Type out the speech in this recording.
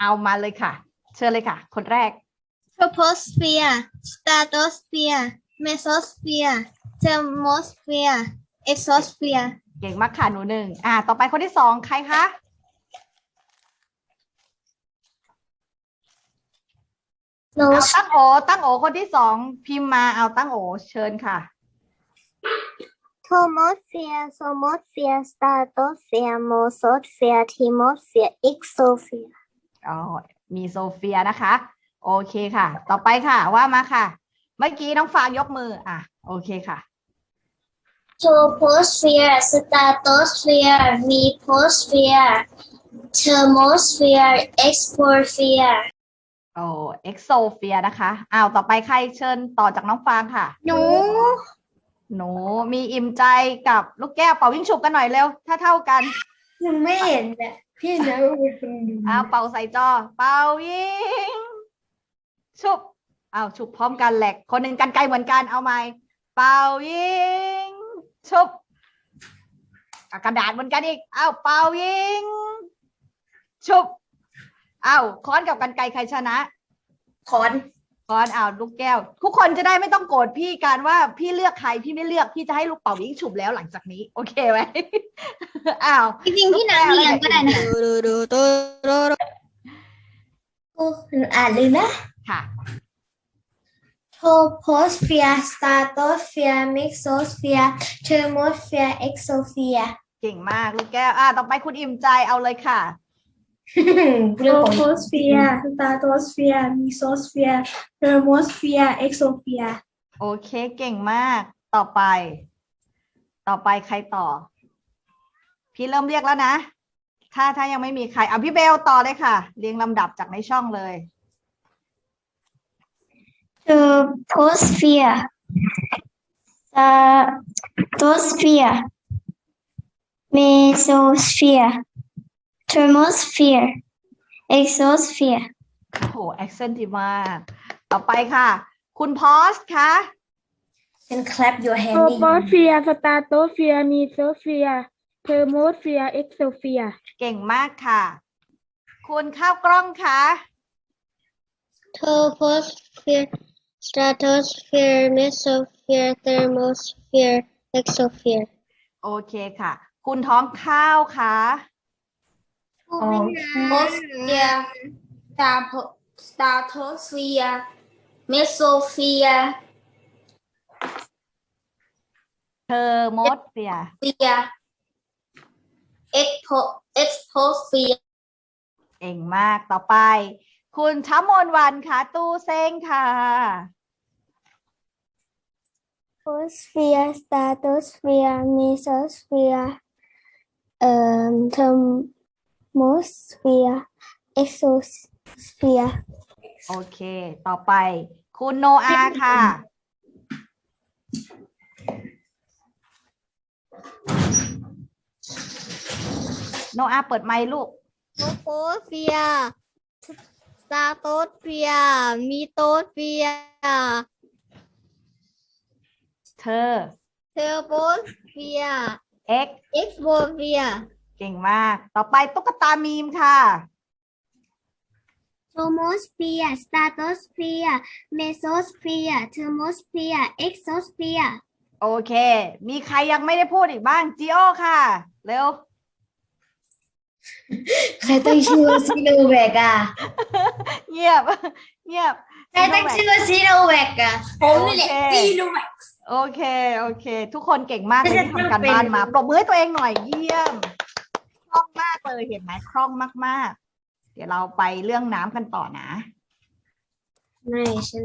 เอามาเลยค่ะ เชิญเลยค่ะ คนแรก troposphere stratosphere mesosphere thermosphere exosphere เก่งมากค่ะหนูหนึ่งอ่า ต่อไปคนที่สองใครคะเอา nose ตั้งโอ ตั้งโอคนที่สองพิมพ์มาเอาตั้งโอเชิญค่ะ Thermosphere, Somosphere, Stratosphere, Mesosphere, Thermosphere, Exosphere. อ๋ อมีโซเฟียนะคะ โอเคค่ะ ต่อไปค่ะ ว่ามาค่ะ เมื่อกี้น้องฟางยกมือ อะ โอเคค่ะ Troposphere, Stratosphere, Mesosphere, Thermosphere, Exosphere. โอ้เอ็กโซเฟียนะคะอ้าวต่อไปใครเชิญต่อจากน้องฟางค่ะ หนู หนูมีอิ่มใจกับลูกแก้วเป่าวิ่งฉุบกันหน่อยเร็ว ถ้าเท่ากัน หนูไม่เห็นอะพี่น้องเป็นคนดูอ้าวเป่าใส่จอ เป่ายิงฉุบอ้าวฉุบพร้อมกันแหลก คนหนึ่งกันไกลเหมือนกันเอาไหมเป่ายิงฉุบอะกระดาษเหมือนกันอีกอ้าวเป่ายิงฉุบอ้าวค้อนกับกันไกลใครชนะขอน ก้อนเอาลูกแก้ว ทุกคนจะได้ไม่ต้องโกรธพี่กันว่าพี่เลือกใครพี่ไม่เลือกพี่จะให้ลูกเป่ายิงฉุบแล้วหลังจากนี้ โอเคไหมอ้าวจริงๆพี่น้ำเรียนก็ได้นะหนูอ่านเลยนะค่ะ Troposphere, Stratosphere, Mesosphere, Thermosphere, Exosphere. เก่งมากลูกแก้วอ่าต่อไปคุณอิ่มใจเอาเลยค่ะ Troposphere, Stratosphere, Mesosphere, Thermosphere, Exosphere. โอเคเก่งมาก ต่อไป ต่อไปใครต่อ พี่เริ่มเรียกแล้วนะ ถ้าถ้ายังไม่มีใครเอาพี่เบลต่อเลยค่ะ เรียงลำดับจากในช่องเลย Troposphere, Stratosphere, Mesosphere, Thermosphere, Exosphere. โอ้โหแอคเซ นต์ดีมาก ต่อไปค่ะ คุณพอสคะ And clap your hand. Troposphere, Stratosphere, Mesosphere, Thermosphere, Exosphere. เก่งมากค่ะ คุณข้าวกล้องคะ Troposphere, Stratosphere, Mesosphere, Thermosphere, Exosphere. โอเคค่ะ คุณท้องข้าวคะ Troposphere, Stratosphere, Mesosphere, เทอร์โมสเฟีย Sphere, Expo- Exosphere. เก่งมากต่อไป คุณช้ำมนวันคะตู้เซ้งค่ะ Troposphere, Stratosphere, Mesosphere, um, Thermosphere, Exosphere. โอเค ต่อไป คุณโนอาค่ะ โนอาเปิดไมค์ลูก Troposphere, Stratosphere, Mesosphere, เธอ Thermosphere, X Exosphere. เก่งมาก ต่อไปตุ๊กตามีมค่ะ Troposphere, Stratosphere, Mesosphere, Thermosphere, Exosphere. โอเค มีใครยังไม่ได้พูดอีกบ้างจิโอค่ะ เร็ว ใครตั้งชื่อว่าซีโนแวคอะเงียบ เงียบ ใครตั้งชื่อว่าซีโนแวคอะผมนี่แหละโอเคซีโนแวคโอเค โอเค ทุกคนเก่งมากเลยที่ทำการบ้านมา ปรบมือให้ตัวเองหน่อยเยี่ยมค ล่องมากเลยเห็นไหมคล่องมาก ๆ เดี๋ยวเราไปเรื่องน้ำกันต่อนะ ไม่ฉัน